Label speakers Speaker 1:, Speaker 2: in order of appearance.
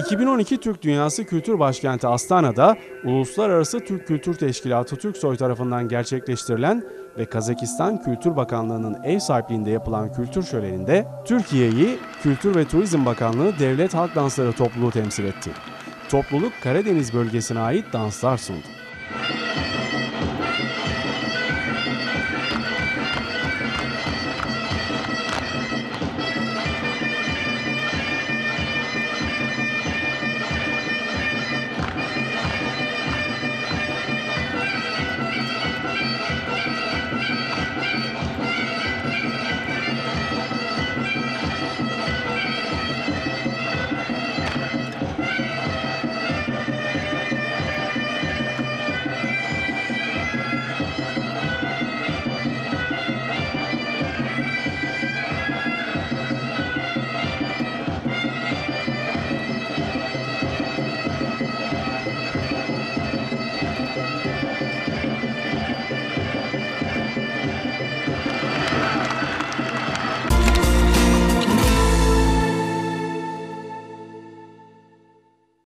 Speaker 1: 2012 Türk Dünyası Kültür Başkenti Astana'da Uluslararası Türk Kültür Teşkilatı Türksoy tarafından gerçekleştirilen ve Kazakistan Kültür Bakanlığı'nın ev sahipliğinde yapılan kültür şöleninde Türkiye'yi Kültür ve Turizm Bakanlığı Devlet Halk Dansları Topluluğu temsil etti. Topluluk Karadeniz bölgesine ait danslar sundu.